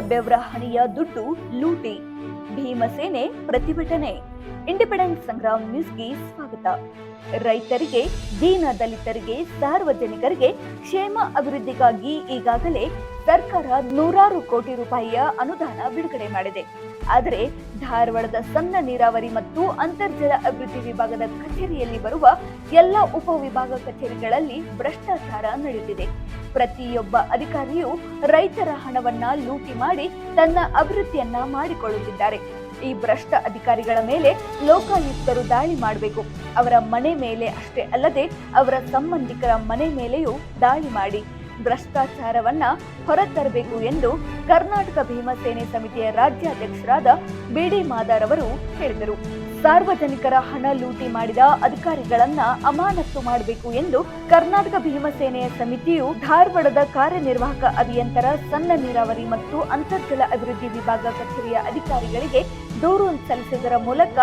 ಬೆವರ ಹಣಿಯ ದುಡ್ಡು ಲೂಟಿ. ಭೀಮಸೇನೆ ಪ್ರತಿಭಟನೆ. ಇಂಡಿಪೆಂಡೆಂಟ್ ಸಂಗ್ರಾಮ್ ನ್ಯೂಸ್ಗೆ ಸ್ವಾಗತ. ರೈತರಿಗೆ, ದೀನ ದಲಿತರಿಗೆ, ಸಾರ್ವಜನಿಕರಿಗೆ ಕ್ಷೇಮ ಅಭಿವೃದ್ಧಿಗಾಗಿ ಈಗಾಗಲೇ ಸರ್ಕಾರ ನೂರಾರು ಕೋಟಿ ರೂಪಾಯಿಯ ಅನುದಾನ ಬಿಡುಗಡೆ ಮಾಡಿದೆ. ಆದರೆ ಧಾರವಾಡದ ಸಣ್ಣ ನೀರಾವರಿ ಮತ್ತು ಅಂತರ್ಜಲ ಅಭಿವೃದ್ಧಿ ವಿಭಾಗದ ಕಚೇರಿಯಲ್ಲಿ ಬರುವ ಎಲ್ಲ ಉಪವಿಭಾಗ ಕಚೇರಿಗಳಲ್ಲಿ ಭ್ರಷ್ಟಾಚಾರ ನಡೆದಿದೆ. ಪ್ರತಿಯೊಬ್ಬ ಅಧಿಕಾರಿಯು ರೈತರ ಹಣವನ್ನ ಲೂಟಿ ಮಾಡಿ ತನ್ನ ಅಭಿವೃದ್ಧಿಯನ್ನ ಮಾಡಿಕೊಳ್ಳುತ್ತಿದ್ದಾರೆ. ಈ ಭ್ರಷ್ಟ ಅಧಿಕಾರಿಗಳ ಮೇಲೆ ಲೋಕಾಯುಕ್ತರು ದಾಳಿ ಮಾಡಬೇಕು. ಅವರ ಮನೆ ಮೇಲೆ ಅಷ್ಟೇ ಅಲ್ಲದೆ ಅವರ ಸಂಬಂಧಿಕರ ಮನೆ ಮೇಲೆಯೂ ದಾಳಿ ಮಾಡಿ. ಭ್ರಷ್ಟಾಚಾರವನ್ನ ಹೊರತರಬೇಕು ಎಂದು ಕರ್ನಾಟಕ ಭೀಮಸೇನೆ ಸಮಿತಿಯ ರಾಜ್ಯಾಧ್ಯಕ್ಷರಾದ ಬಿಡಿ ಮಾದಾರ್ ಅವರು ಹೇಳಿದರು. ಸಾರ್ವಜನಿಕರ ಹಣ ಲೂಟಿ ಮಾಡಿದ ಅಧಿಕಾರಿಗಳನ್ನ ಅಮಾನತ್ತು ಮಾಡಬೇಕು ಎಂದು ಕರ್ನಾಟಕ ಭೀಮಸೇನೆಯ ಸಮಿತಿಯು ಧಾರವಾಡದ ಕಾರ್ಯನಿರ್ವಾಹಕ ಅಭಿಯಂತರ ಸಣ್ಣ ನೀರಾವರಿ ಮತ್ತು ಅಂತರ್ಜಲ ಅಭಿವೃದ್ಧಿ ವಿಭಾಗ ಕಚೇರಿಯ ಅಧಿಕಾರಿಗಳಿಗೆ ದೂರು ಸಲ್ಲಿಸಿದರ ಮೂಲಕ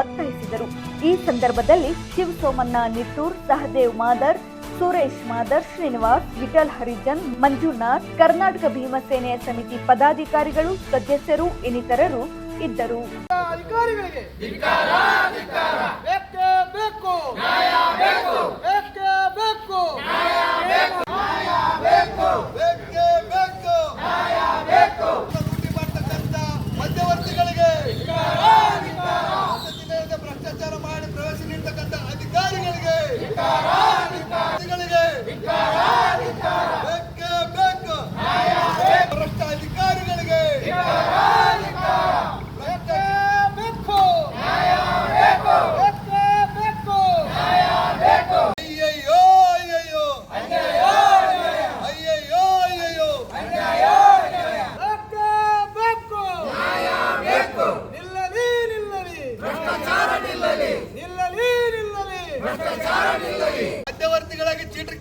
ಒತ್ತಾಯಿಸಿದರು. ಈ ಸಂದರ್ಭದಲ್ಲಿ ಶಿವಸೋಮಣ್ಣ ನಿಟ್ಟೂರ್, ಸಹದೇವ್ ಮಾದರ್ ಸುರೇಶ್ ಮಾದರ್ ಶ್ರೀನಿವಾಸ್ ವಿಠಲ್ ಹರಿಜನ್ ಮಂಜುನಾಥ್ ಕರ್ನಾಟಕ ಭೀಮಸೇನೆಯ ಸಮಿತಿ ಪದಾಧಿಕಾರಿಗಳು ಸದಸ್ಯರು ಇನ್ನಿತರರು ಇದ್ದರು. ಅಧಿಕಾರಿಗಳಿಗೆ. ಬೇಕೇ ಬೇಕು. ಬೇಕೇ ಬೇಕು ಬೇಕೇ ಬೇಕು ಲೂಟಿ ಮಾಡ್ತಕ್ಕಂಥ ಮಧ್ಯವರ್ತಿಗಳಿಗೆ ವಸತಿನಿಲಯದ ಭ್ರಷ್ಟಾಚಾರ ಮಾಡಿ ಪ್ರವೇಶ ನೀಡ್ತಕ್ಕಂಥ ಅಧಿಕಾರಿಗಳಿಗೆ ಅಧಿಕಾರಿಗಳಿಗೆ ಬೇಕೇ ಬೇಕು ಭ್ರಷ್ಟ ಅಧಿಕಾರಿಗಳಿಗೆ ಬೇಕೇ ಬೇಕು ಬೇಕೇ ಬೇಕು ಅಯ್ಯಯ್ಯೋ ಅಯ್ಯಯ್ಯೋ ಅಯ್ಯಯ್ಯೋ ಅಯ್ಯಯ್ಯೋ ಬೇಕೇ ಬೇಕು ನಿಲ್ಲಲಿ ನಿಲ್ಲಲಿ ನಿಲ್ಲಲಿ ನಿಲ್ಲಲಿ ಮಧ್ಯವರ್ತಿಗಳಾಗಿ ಚೀಟರ್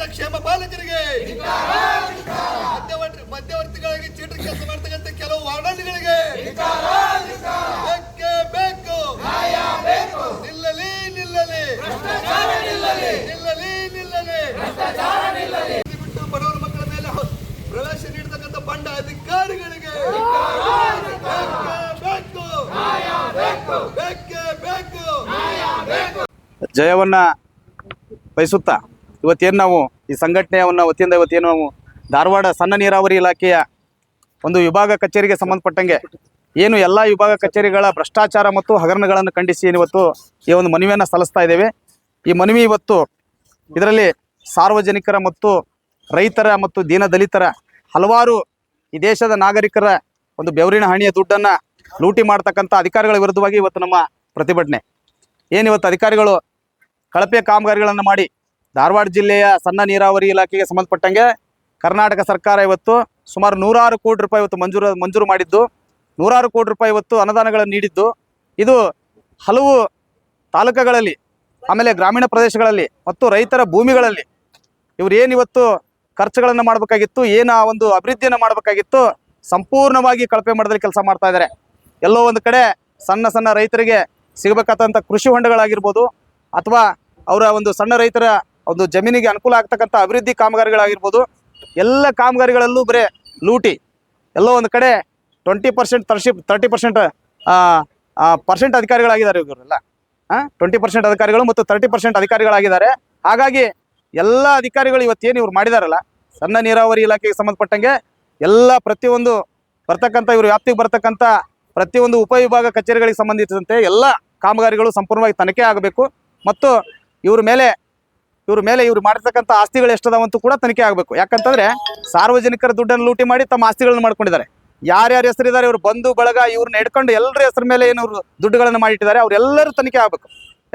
ಮಾಡ್ತಕ್ಕಂಥ ಕ್ಷೇಮ ಪಾಲಕರಿಗೆ ಮಧ್ಯವರ್ತಿ ಮಧ್ಯವರ್ತಿಗಳಿಗೆ ಚೀಟರ್ ಕೆಲಸ ಮಾಡ್ತಕ್ಕಂಥ ಕೆಲವು ವಾರ್ಡನ್ಗಳಿಗೆ ಬೇಕೇ ಬೇಕು? ನಿಲ್ಲಲಿ ನಿಲ್ಲಲಿ. ನಿಲ್ಲಲಿ ನಿಲ್ಲಲಿ. ಬಿಟ್ಟು ಬಡವರ ಮಕ್ಕಳ ಮೇಲೆ ಪ್ರವೇಶ ನೀಡತಕ್ಕಂಥ ಬಂಡ ಅಧಿಕಾರಿಗಳಿಗೆ ಜಯವನ್ನ ಬಯಸುತ್ತಾ? ಇವತ್ತೇನು ನಾವು ಈ ಸಂಘಟನೆಯವನ್ನ ವತಿಯಿಂದ ಇವತ್ತೇನು ನಾವು ಧಾರವಾಡ ಸಣ್ಣ ನೀರಾವರಿ ಇಲಾಖೆಯ ಒಂದು ವಿಭಾಗ ಕಚೇರಿಗೆ ಸಂಬಂಧಪಟ್ಟಂಗೆ ಏನು ಎಲ್ಲ ವಿಭಾಗ ಕಚೇರಿಗಳ ಭ್ರಷ್ಟಾಚಾರ ಮತ್ತು ಹಗರಣಗಳನ್ನು ಖಂಡಿಸಿ ಇವತ್ತು ಈ ಒಂದು ಮನವಿಯನ್ನು ಸಲ್ಲಿಸ್ತಾ ಇದ್ದೇವೆ. ಈ ಮನವಿ ಇವತ್ತು ಇದರಲ್ಲಿ ಸಾರ್ವಜನಿಕರ ಮತ್ತು ರೈತರ ಮತ್ತು ದೀನ ದಲಿತರ ಹಲವಾರು ಈ ದೇಶದ ನಾಗರಿಕರ ಒಂದು ಬೆವರಿನ ಹಣಿಯ ದುಡ್ಡನ್ನು ಲೂಟಿ ಮಾಡ್ತಕ್ಕಂಥ ಅಧಿಕಾರಿಗಳ ವಿರುದ್ಧವಾಗಿ ಇವತ್ತು ನಮ್ಮ ಪ್ರತಿಭಟನೆ. ಏನಿವತ್ತು ಅಧಿಕಾರಿಗಳು ಕಳಪೆ ಕಾಮಗಾರಿಗಳನ್ನು ಮಾಡಿ ಧಾರವಾಡ ಜಿಲ್ಲೆಯ ಸಣ್ಣ ನೀರಾವರಿ ಇಲಾಖೆಗೆ ಸಂಬಂಧಪಟ್ಟಂಗೆ ಕರ್ನಾಟಕ ಸರ್ಕಾರ ಇವತ್ತು ಸುಮಾರು ನೂರಾರು ಕೋಟಿ ರೂಪಾಯಿ ಇವತ್ತು ಮಂಜೂರು ಮಂಜೂರು ಮಾಡಿದ್ದು. ನೂರಾರು ಕೋಟಿ ರೂಪಾಯಿ ಇವತ್ತು ಅನುದಾನಗಳನ್ನು ನೀಡಿದ್ದು. ಇದು ಹಲವು ತಾಲೂಕುಗಳಲ್ಲಿ, ಆಮೇಲೆ ಗ್ರಾಮೀಣ ಪ್ರದೇಶಗಳಲ್ಲಿ ಮತ್ತು ರೈತರ ಭೂಮಿಗಳಲ್ಲಿ ಇವ್ರು ಇವತ್ತು ಖರ್ಚುಗಳನ್ನು ಮಾಡಬೇಕಾಗಿತ್ತು, ಏನು ಆ ಒಂದು ಅಭಿವೃದ್ಧಿಯನ್ನು ಮಾಡಬೇಕಾಗಿತ್ತು, ಸಂಪೂರ್ಣವಾಗಿ ಕಳಪೆ ಮಾಡೋದ್ರಲ್ಲಿ ಕೆಲಸ ಮಾಡ್ತಾ ಇದ್ದಾರೆ ಎಲ್ಲೋ ಒಂದು ಕಡೆ ಸಣ್ಣ ಸಣ್ಣ ರೈತರಿಗೆ ಸಿಗಬೇಕಾದಂಥ ಕೃಷಿ ಹೊಂಡಗಳಾಗಿರ್ಬೋದು, ಅಥವಾ ಅವರ ಒಂದು ಸಣ್ಣ ರೈತರ ಒಂದು ಜಮೀನಿಗೆ ಅನುಕೂಲ ಆಗ್ತಕ್ಕಂಥ ಅಭಿವೃದ್ಧಿ ಕಾಮಗಾರಿಗಳಾಗಿರ್ಬೋದು, ಎಲ್ಲ ಕಾಮಗಾರಿಗಳಲ್ಲೂ ಬರೇ ಲೂಟಿ, ಎಲ್ಲೋ ಒಂದು ಕಡೆ twenty percent thirty thirty percent percent ಅಧಿಕಾರಿಗಳಾಗಿದ್ದಾರೆ ಇವರೆಲ್ಲ. ಟ್ವೆಂಟಿ ಪರ್ಸೆಂಟ್ ಅಧಿಕಾರಿಗಳು ಮತ್ತು ತರ್ಟಿ ಪರ್ಸೆಂಟ್ ಅಧಿಕಾರಿಗಳಾಗಿದ್ದಾರೆ. ಹಾಗಾಗಿ ಎಲ್ಲ ಅಧಿಕಾರಿಗಳು ಇವತ್ತೇನು ಇವ್ರು ಮಾಡಿದಾರಲ್ಲ, ಸಣ್ಣ ನೀರಾವರಿ ಇಲಾಖೆಗೆ ಸಂಬಂಧಪಟ್ಟಂಗೆ ಎಲ್ಲ ಪ್ರತಿಯೊಂದು ಬರ್ತಕ್ಕಂಥ, ಇವರು ವ್ಯಾಪ್ತಿಗೆ ಬರ್ತಕ್ಕಂಥ ಪ್ರತಿಯೊಂದು ಉಪವಿಭಾಗ ಕಚೇರಿಗಳಿಗೆ ಸಂಬಂಧಿಸಿದಂತೆ ಎಲ್ಲ ಕಾಮಗಾರಿಗಳು ಸಂಪೂರ್ಣವಾಗಿ ತನಿಖೆ ಆಗಬೇಕು. ಮತ್ತು ಇವ್ರ ಮೇಲೆ ಇವ್ರ ಮೇಲೆ ಇವ್ರು ಮಾಡಿರ್ತಕ್ಕಂಥ ಆಸ್ತಿಗಳು ಎಷ್ಟದಾವಂತೂ ಕೂಡ ತನಿಖೆ ಆಗಬೇಕು. ಯಾಕಂತಂದ್ರೆ ಸಾರ್ವಜನಿಕರ ದುಡ್ಡನ್ನು ಲೂಟಿ ಮಾಡಿ ತಮ್ಮ ಆಸ್ತಿಗಳನ್ನು ಮಾಡ್ಕೊಂಡಿದ್ದಾರೆ. ಯಾರ್ಯಾರ ಹೆಸರಿದ್ದಾರೆ, ಇವರು ಬಂಧು, ಬಳಗ ಇವ್ರನ್ನ ಹಿಡ್ಕೊಂಡು ಎಲ್ಲರ ಹೆಸರ ಮೇಲೆ ಏನು ಅವರು ದುಡ್ಡುಗಳನ್ನು ಮಾಡಿಟ್ಟಿದ್ದಾರೆ ಅವರೆಲ್ಲರೂ ತನಿಖೆ ಆಗಬೇಕು.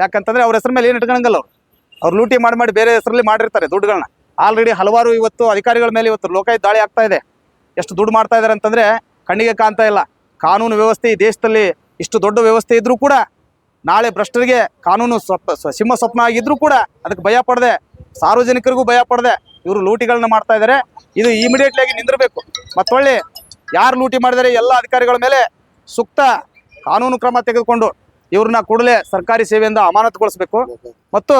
ಯಾಕಂತಂದ್ರೆ ಅವ್ರ ಹೆಸರ ಮೇಲೆ ಏನು ಇಟ್ಕೊಳಂಗಲ್ಲ ಅವರು. ಅವ್ರು ಲೂಟಿ ಮಾಡಿ ಮಾಡಿ ಬೇರೆ ಹೆಸರಲ್ಲಿ ಮಾಡಿರ್ತಾರೆ ದುಡ್ಡುಗಳನ್ನ ಆಲ್ರೆಡಿ ಹಲವಾರು ಇವತ್ತು ಅಧಿಕಾರಿಗಳ ಮೇಲೆ ಇವತ್ತು ಲೋಕಾಯುಕ್ತ ದಾಳಿ ಆಗ್ತಾ ಇದೆ. ಎಷ್ಟು ದುಡ್ಡು ಮಾಡ್ತಾ ಇದ್ದಾರೆ ಅಂತಂದ್ರೆ ಕಣ್ಣಿಗೆ ಕಾಣ್ತಾ ಇಲ್ಲ. ಕಾನೂನು ವ್ಯವಸ್ಥೆ ಈ ದೇಶದಲ್ಲಿ ಇಷ್ಟು ದೊಡ್ಡ ವ್ಯವಸ್ಥೆ ಇದ್ರೂ ಕೂಡ ನಾಳೆ ಭ್ರಷ್ಟರಿಗೆ ಕಾನೂನು ಸ್ವಪ್ ಸಿಂಹ ಸ್ವಪ್ನ ಆಗಿದ್ರೂ ಕೂಡ ಅದಕ್ಕೆ ಭಯ ಪಡದೆ. ಸಾರ್ವಜನಿಕರಿಗೂ ಭಯ ಪಡದೆ. ಇವರು ಲೂಟಿಗಳನ್ನ ಮಾಡ್ತಾ ಇದ್ದಾರೆ ಇದು ಇಮಿಡಿಯೇಟ್ಲಿ ಆಗಿ ನಿಂದಿರಬೇಕು. ಮತ್ತೊಳ್ಳಿ, ಯಾರು ಲೂಟಿ ಮಾಡಿದರೆ ಎಲ್ಲ ಅಧಿಕಾರಿಗಳ ಮೇಲೆ ಸೂಕ್ತ ಕಾನೂನು ಕ್ರಮ ತೆಗೆದುಕೊಂಡು ಇವ್ರನ್ನ ಕೂಡಲೇ ಸರ್ಕಾರಿ ಸೇವೆಯಿಂದ ಅಮಾನತುಗೊಳಿಸಬೇಕು. ಮತ್ತು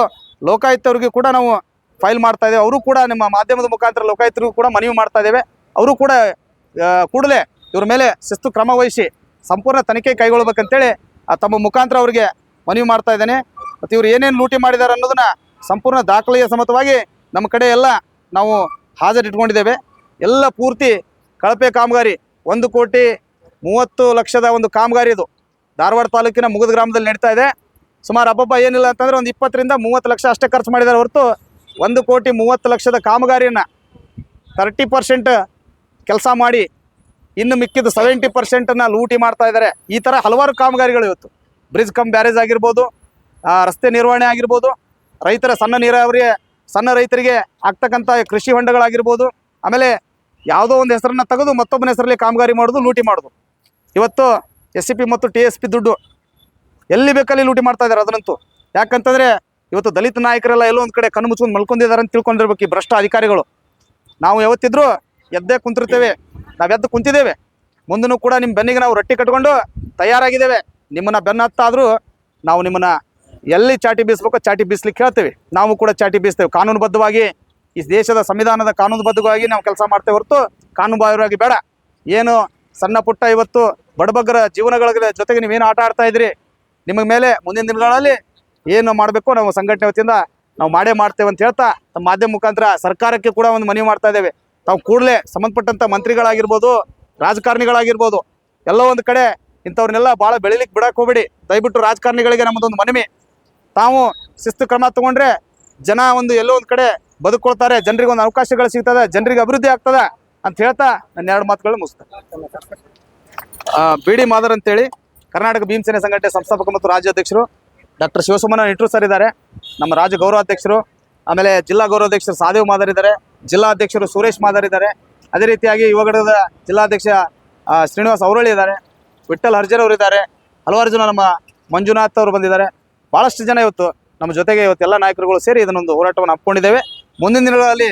ಲೋಕಾಯುಕ್ತವ್ರಿಗೂ ಕೂಡ ನಾವು ಫೈಲ್ ಮಾಡ್ತಾ ಇದ್ದೇವೆ. ಅವರು ಕೂಡ ನಿಮ್ಮ ಮಾಧ್ಯಮದ ಮುಖಾಂತರ ಲೋಕಾಯುಕ್ತರಿಗೂ ಕೂಡ ಮನವಿ ಮಾಡ್ತಾ ಇದ್ದೇವೆ. ಅವರು ಕೂಡ ಕೂಡಲೇ ಇವ್ರ ಮೇಲೆ ಶಿಸ್ತು ಕ್ರಮ ವಹಿಸಿ ಸಂಪೂರ್ಣ ತನಿಖೆ ಕೈಗೊಳ್ಬೇಕಂತೇಳಿ ತಮ್ಮ ಮುಖಾಂತರ ಅವರಿಗೆ ಮನವಿ ಮಾಡ್ತಾ ಇದ್ದೇನೆ. ಮತ್ತು ಇವರು ಏನೇನು ಲೂಟಿ ಮಾಡಿದ್ದಾರೆ ಅನ್ನೋದನ್ನ ಸಂಪೂರ್ಣ ದಾಖಲೆಯ ಸಮತವಾಗಿ ನಮ್ಮ ಕಡೆ ಎಲ್ಲ ನಾವು ಹಾಜರಿಟ್ಕೊಂಡಿದ್ದೇವೆ. ಎಲ್ಲ ಪೂರ್ತಿ ಕಳಪೆ ಕಾಮಗಾರಿ ಒಂದು ಕೋಟಿ ಮೂವತ್ತು ಲಕ್ಷದ ಒಂದು ಕಾಮಗಾರಿ ಇದು. ಧಾರವಾಡ ತಾಲೂಕಿನ ಮುಗದ ಗ್ರಾಮದಲ್ಲಿ ನಡೀತಾ ಇದೆ. ಸುಮಾರು ಹಬ್ಬಬ್ಬ ಏನಿಲ್ಲ ಅಂತಂದರೆ ಒಂದು ಇಪ್ಪತ್ತರಿಂದ ಮೂವತ್ತು ಲಕ್ಷ ಅಷ್ಟೇ ಖರ್ಚು ಮಾಡಿದ್ದಾರೆ ಹೊರತು ಒಂದು ಕೋಟಿ ಮೂವತ್ತು ಲಕ್ಷದ ಕಾಮಗಾರಿಯನ್ನು ತರ್ಟಿ ಪರ್ಸೆಂಟ್ ಕೆಲಸ ಮಾಡಿ ಇನ್ನು ಮಿಕ್ಕಿದ ಸೆವೆಂಟಿ ಪರ್ಸೆಂಟನ್ನು ಲೂಟಿ ಮಾಡ್ತಾ ಇದ್ದಾರೆ. ಈ ಥರ ಹಲವಾರು ಕಾಮಗಾರಿಗಳು ಇವತ್ತು. ಬ್ರಿಡ್ಜ್ ಕಮ್ ಬ್ಯಾರೇಜ್ ಆಗಿರ್ಬೋದು ರಸ್ತೆ ನಿರ್ವಹಣೆ ಆಗಿರ್ಬೋದು, ರೈತರ ಸಣ್ಣ ನೀರಾವರಿ, ಸಣ್ಣ ರೈತರಿಗೆ ಆಗ್ತಕ್ಕಂಥ ಕೃಷಿ ಹೊಂಡಗಳಾಗಿರ್ಬೋದು, ಆಮೇಲೆ ಯಾವುದೋ ಒಂದು ಹೆಸರನ್ನು ತೆಗೆದು ಮತ್ತೊಬ್ಬನ ಹೆಸರಲ್ಲಿ ಕಾಮಗಾರಿ ಮಾಡೋದು, ಲೂಟಿ ಮಾಡೋದು. ಇವತ್ತು ಎಸ್ ಸಿ ಮತ್ತು ಟಿ ಎಸ್ ಪಿ ದುಡ್ಡು ಎಲ್ಲಿ ಬೇಕಲ್ಲಿ ಲೂಟಿ ಮಾಡ್ತಾ ಇದ್ದಾರೆ ಅದನ್ನಂತೂ. ಯಾಕಂತಂದರೆ ಇವತ್ತು ದಲಿತ ನಾಯಕರೆಲ್ಲ ಎಲ್ಲೋ ಒಂದು ಕಡೆ ಕಣ್ಣು ಮುಚ್ಕೊಂಡು ಮಲ್ಕೊಂಡಿದ್ದಾರೆ ಅಂತ ತಿಳ್ಕೊಂಡಿರ್ಬೇಕು ಈ ಭ್ರಷ್ಟ ಅಧಿಕಾರಿಗಳು. ನಾವು ಯಾವತ್ತಿದ್ರೂ ಎದ್ದೇ ಕುಂತಿರ್ತೇವೆ. ನಾವು ಎದ್ದು ಕುಂತಿದ್ದೇವೆ. ಮುಂದೂ ಕೂಡ ನಿಮ್ಮ ಬೆನ್ನಿಗೆ ನಾವು ರೊಟ್ಟಿ ಕಟ್ಕೊಂಡು ತಯಾರಾಗಿದ್ದೇವೆ. ನಿಮ್ಮನ್ನ ಬೆನ್ನ ಹತ್ತಾದರೂ ನಾವು ನಿಮ್ಮನ್ನ ಎಲ್ಲಿ ಚಾಟಿ ಬೀಸ್ಬೇಕೋ ಚಾಟಿ ಬೀಸ್ಲಿಕ್ಕೆ ಹೇಳ್ತೇವೆ. ನಾವು ಕೂಡ ಚಾಟಿ ಬೀಸ್ತೇವೆ. ಕಾನೂನುಬದ್ಧವಾಗಿ ಈ ದೇಶದ ಸಂವಿಧಾನದ ಕಾನೂನುಬದ್ಧವಾಗಿ ನಾವು ಕೆಲಸ ಮಾಡ್ತೇವೆ ಹೊರತು ಕಾನೂನುಬಾಹಿರವಾಗಿ ಬೇಡ. ಏನು ಸಣ್ಣ ಪುಟ್ಟ ಇವತ್ತು ಬಡಬಗ್ಗರ ಜೀವನಗಳ ಜೊತೆಗೆ ನೀವೇನು ಆಟ ಆಡ್ತಾ ಇದ್ರಿ ನಿಮಗೆ ಮೇಲೆ ಮುಂದಿನ ದಿನಗಳಲ್ಲಿ ಏನು ಮಾಡಬೇಕು ನಾವು ಸಂಘಟನೆ ವತಿಯಿಂದ ನಾವು ಮಾಡೇ ಮಾಡ್ತೇವೆ ಅಂತ ಹೇಳ್ತಾ ನಮ್ಮ ಮಾಧ್ಯಮ ಮುಖಾಂತರ ಸರ್ಕಾರಕ್ಕೆ ಕೂಡ ಒಂದು ಮನವಿ ಮಾಡ್ತಾ ಇದ್ದೇವೆ. ತಾವು ಕೂಡಲೇ ಸಂಬಂಧಪಟ್ಟಂಥ ಮಂತ್ರಿಗಳಾಗಿರ್ಬೋದು, ರಾಜಕಾರಣಿಗಳಾಗಿರ್ಬೋದು, ಎಲ್ಲ ಒಂದು ಕಡೆ ಇಂಥವ್ರನ್ನೆಲ್ಲ ಭಾಳ ಬೆಳಿಲಿಕ್ಕೆ ಬಿಡಕ್ಕೆ ಹೋಗ್ಬೇಡಿ. ದಯವಿಟ್ಟು ರಾಜಕಾರಣಿಗಳಿಗೆ ನಮ್ಮದೊಂದು ಮನವಿ. ತಾವು ಶಿಸ್ತು ಕ್ರಮ ತಗೊಂಡ್ರೆ ಜನ ಒಂದು ಎಲ್ಲೋ ಒಂದು ಕಡೆ ಬದುಕೊಳ್ತಾರೆ, ಜನರಿಗೆ ಒಂದು ಅವಕಾಶಗಳು ಸಿಗ್ತದೆ, ಜನರಿಗೆ ಅಭಿವೃದ್ಧಿ ಆಗ್ತದೆ ಅಂತ ಹೇಳ್ತಾ ನನ್ನ ಎರಡು ಮಾತುಗಳು ಮುಗಿಸ್ತೇನೆ ಬಿ ಡಿ ಮಾದರ್ ಅಂತೇಳಿ, ಕರ್ನಾಟಕ ಭೀಮಸೇನೆ ಸಂಘಟನೆ ಸಂಸ್ಥಾಪಕ ಮತ್ತು ರಾಜ್ಯಾಧ್ಯಕ್ಷರು ಡಾಕ್ಟರ್ ಶಿವಸುಮನ ನಿಟ್ರು ಸರ್ ಇದ್ದಾರೆ, ನಮ್ಮ ರಾಜ್ಯ ಗೌರವಾಧ್ಯಕ್ಷರು, ಆಮೇಲೆ ಜಿಲ್ಲಾ ಗೌರವಾಧ್ಯಕ್ಷರು ಸಾದೇವ್ ಮಾದರ್ ಇದ್ದಾರೆ ಜಿಲ್ಲಾ ಅಧ್ಯಕ್ಷರು ಸುರೇಶ್ ಮಾದರ್ ಇದ್ದಾರೆ ಅದೇ ರೀತಿಯಾಗಿ ಯುವಗಡದ ಜಿಲ್ಲಾಧ್ಯಕ್ಷ ಶ್ರೀನಿವಾಸ್ ಅವರಳ್ಳಿ ಇದ್ದಾರೆ. ವಿಠಲ್ ಹರ್ಜರ್ ಅವರು ಇದ್ದಾರೆ. ಹಲವಾರು ಜನ ನಮ್ಮ ಮಂಜುನಾಥ್ ಅವರು ಬಂದಿದ್ದಾರೆ. ಭಾಳಷ್ಟು ಜನ ಇವತ್ತು ನಮ್ಮ ಜೊತೆಗೆ ಇವತ್ತು ಎಲ್ಲ ನಾಯಕರುಗಳು ಸೇರಿ ಇದನ್ನೊಂದು ಹೋರಾಟವನ್ನು ಹಮ್ಮಿಕೊಂಡಿದ್ದೇವೆ. ಮುಂದಿನ ದಿನಗಳಲ್ಲಿ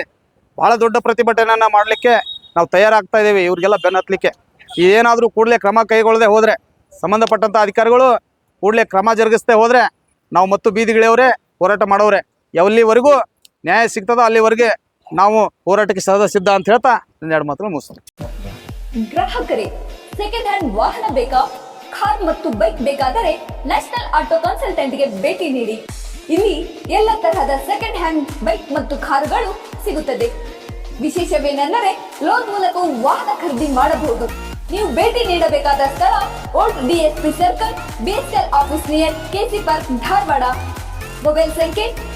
ಭಾಳ ದೊಡ್ಡ ಪ್ರತಿಭಟನೆಯನ್ನು ಮಾಡಲಿಕ್ಕೆ ನಾವು ತಯಾರಾಗ್ತಾ ಇದ್ದೇವೆ. ಇವರಿಗೆಲ್ಲ ಬೆನ್ನತ್ತಲಿಕ್ಕೆ ಏನಾದರೂ ಕೂಡಲೇ ಕ್ರಮ ಕೈಗೊಳ್ಳದೆ ಹೋದರೆ ಸಂಬಂಧಪಟ್ಟಂಥ ಅಧಿಕಾರಿಗಳು ಕೂಡಲೇ ಕ್ರಮ ಜರುಗಿಸದೆ ಹೋದರೆ, ನಾವು ಮತ್ತು ಬೀದಿಗಿಳಿಯವರೇ, ಹೋರಾಟ ಮಾಡೋರೆ ಎಲ್ಲಿವರೆಗೂ ನ್ಯಾಯ ಸಿಗ್ತದೋ ಅಲ್ಲಿವರೆಗೆ ನಾವು ಹೋರಾಟಕ್ಕೆ ಸದಾ ಸಿದ್ಧ ಅಂತ ಹೇಳ್ತಾ ಎರಡು ಮಾತ್ರ ಮುಗಿಸ್ತೀನಿ. ಗ್ರಾಹಕರೇ ಸೆಕೆಂಡ್ ಹ್ಯಾಂಡ್ ವಾಹನ ಬೇಕಾ? ಕಾರ್ ಮತ್ತು ಬೈಕ್ ಬೇಕಾದರೆ ನ್ಯಾಷನಲ್ ಆಟೋ ಕನ್ಸಲ್ಟೆಂಟ್ಗೆ ಭೇಟಿ ನೀಡಿ. ಇಲ್ಲಿ ಎಲ್ಲ ತರಹದ ಸೆಕೆಂಡ್ ಹ್ಯಾಂಡ್ ಬೈಕ್ ಮತ್ತು ಕಾರುಗಳು ಸಿಗುತ್ತದೆ. ವಿಶೇಷವೇನೆಂದರೆ ಲೋನ್ ಮೂಲಕ ವಾಹನ ಖರೀದಿ ಮಾಡಬಹುದು. ನೀವು ಭೇಟಿ ನೀಡಬೇಕಾದ ಸ್ಥಳ old DSP circle BSL office near KC park Dharwad. Mobile ಸಂಖ್ಯೆ